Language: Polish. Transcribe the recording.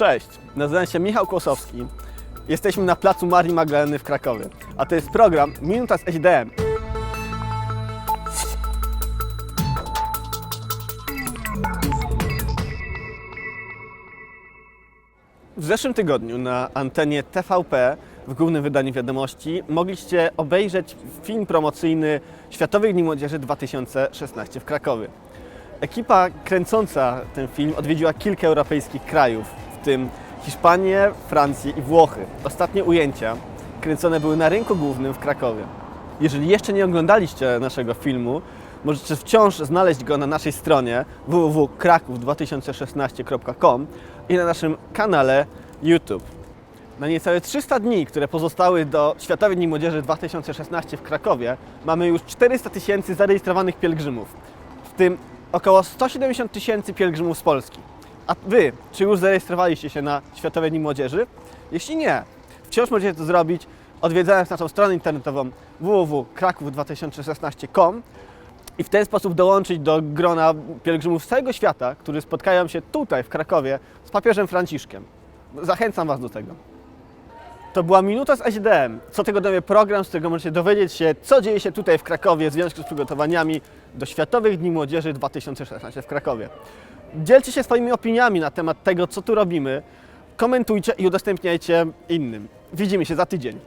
Cześć, nazywam się Michał Kłosowski. Jesteśmy na placu Marii Magdaleny w Krakowie, a to jest program Minuta z SDM. W zeszłym tygodniu na antenie TVP w głównym wydaniu wiadomości mogliście obejrzeć film promocyjny Światowych Dni Młodzieży 2016 w Krakowie. Ekipa kręcąca ten film odwiedziła kilka europejskich krajów, w tym Hiszpanię, Francję i Włochy. Ostatnie ujęcia kręcone były na rynku głównym w Krakowie. Jeżeli jeszcze nie oglądaliście naszego filmu, możecie wciąż znaleźć go na naszej stronie www.kraków2016.com i na naszym kanale YouTube. Na niecałe 300 dni, które pozostały do Światowych Dni Młodzieży 2016 w Krakowie, mamy już 400 tysięcy zarejestrowanych pielgrzymów, w tym około 170 tysięcy pielgrzymów z Polski. A Wy, czy już zarejestrowaliście się na Światowe Dni Młodzieży? Jeśli nie, wciąż możecie to zrobić odwiedzając naszą stronę internetową www.kraków2016.com i w ten sposób dołączyć do grona pielgrzymów z całego świata, którzy spotkają się tutaj w Krakowie z papieżem Franciszkiem. Zachęcam Was do tego. To była Minuta z SDM. Co tygodniowy program, z którego możecie dowiedzieć się, co dzieje się tutaj w Krakowie w związku z przygotowaniami do Światowych Dni Młodzieży 2016 w Krakowie. Dzielcie się swoimi opiniami na temat tego, co tu robimy. Komentujcie i udostępniajcie innym. Widzimy się za tydzień.